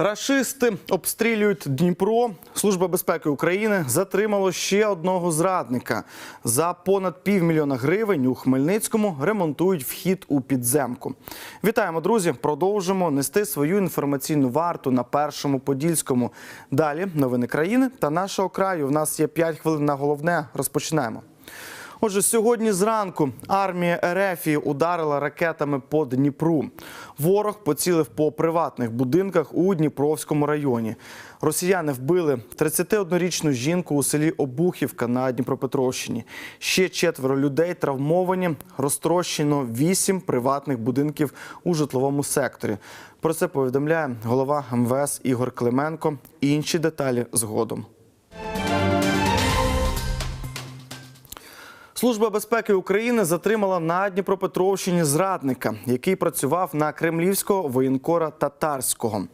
Рашисти обстрілюють Дніпро. Служба безпеки України затримало ще одного зрадника. За понад півмільйона гривень у Хмельницькому ремонтують вхід у підземку. Вітаємо, друзі! Продовжимо нести свою інформаційну варту на першому подільському. Далі новини країни та нашого краю. В нас є 5 хвилин на головне. Розпочинаємо. Отже, сьогодні зранку армія Ерефії ударила ракетами по Дніпру. Ворог поцілив по приватних будинках у Дніпровському районі. Росіяни вбили 31-річну жінку у селі Обухівка на Дніпропетровщині. Ще четверо людей травмовані. Розтрощено вісім приватних будинків у житловому секторі. Про це повідомляє голова МВС Ігор Клименко. Інші деталі згодом. Служба безпеки України затримала на Дніпропетровщині зрадника, який працював на кремлівського воєнкора татарського.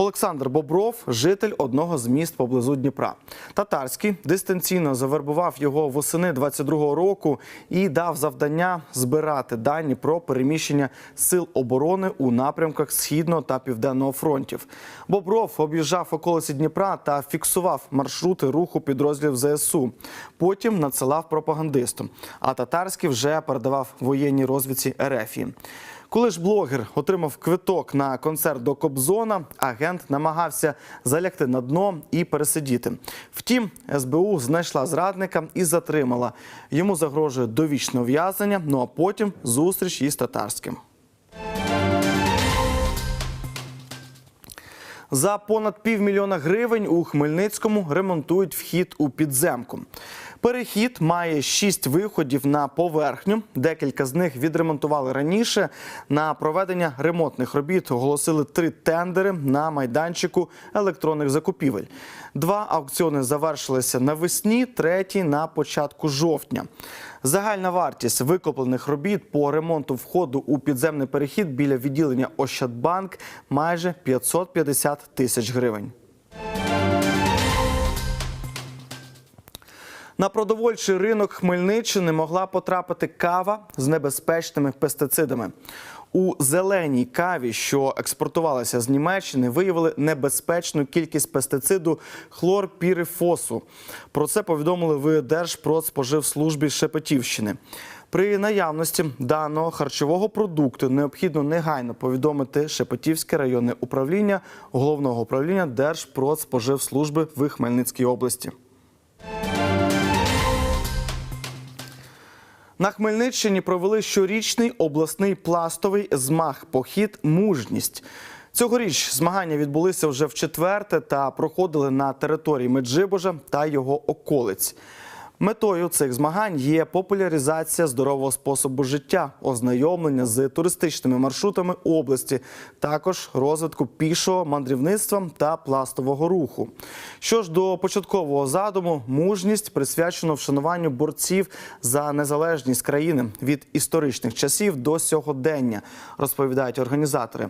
Олександр Бобров, житель одного з міст поблизу Дніпра. Татарський дистанційно завербував його восени 22-го року і дав завдання збирати дані про переміщення сил оборони у напрямках східного та південного фронтів. Бобров об'їжджав околиці Дніпра та фіксував маршрути руху підрозділів ЗСУ. Потім надсилав пропагандистам. А татарський вже передавав воєнній розвідці Ерефії. Коли ж блогер отримав квиток на концерт до Кобзона, агент намагався залягти на дно і пересидіти. Втім, СБУ знайшла зрадника і затримала. Йому загрожує довічне ув'язнення. Ну а потім зустріч із татарським. За понад півмільйона гривень у Хмельницькому ремонтують вхід у підземку. Перехід має шість виходів на поверхню. Декілька з них відремонтували раніше. На проведення ремонтних робіт оголосили три тендери на майданчику електронних закупівель. Два аукціони завершилися навесні, третій на початку жовтня. Загальна вартість викоплених робіт по ремонту входу у підземний перехід біля відділення Ощадбанк майже 550 тисяч гривень. На продовольчий ринок Хмельниччини могла потрапити кава з небезпечними пестицидами. У зеленій каві, що експортувалася з Німеччини, виявили небезпечну кількість пестициду хлорпірифосу. Про це повідомили в Держпродспоживслужбі Шепетівщини. При наявності даного харчового продукту необхідно негайно повідомити Шепетівське районне управління головного управління Держпродспоживслужби в Хмельницькій області. На Хмельниччині провели щорічний обласний пластовий змаг похід Мужність. Цьогоріч змагання відбулися вже в четверте та проходили на території Меджибожа та його околиць. Метою цих змагань є популяризація здорового способу життя, ознайомлення з туристичними маршрутами області, також розвитку пішого мандрівництва та пластового руху. Що ж до початкового задуму, мужність присвячено вшануванню борців за незалежність країни від історичних часів до сьогодення, розповідають організатори.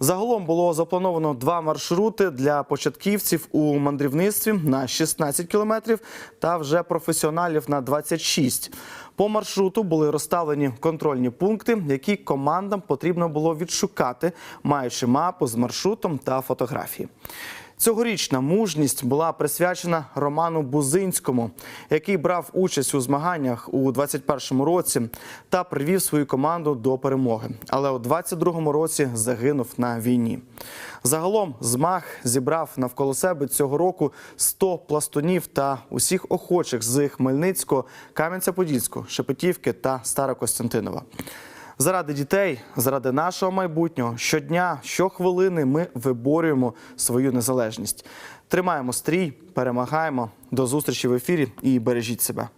Загалом було заплановано два маршрути для початківців у мандрівництві на 16 кілометрів та вже професіоналів на 26. По маршруту були розставлені контрольні пункти, які командам потрібно було відшукати, маючи мапу з маршрутом та фотографії. Цьогорічна мужність була присвячена Роману Бузинському, який брав участь у змаганнях у 21-му році та привів свою команду до перемоги. Але у 22-му році загинув на війні. Загалом змаг зібрав навколо себе цього року 100 пластунів та усіх охочих з Хмельницького, Кам'янця-Подільського, Шепетівки та Старокостянтинова. Заради дітей, заради нашого майбутнього, щодня, щохвилини ми виборюємо свою незалежність. Тримаємо стрій, перемагаємо. До зустрічі в ефірі і бережіть себе.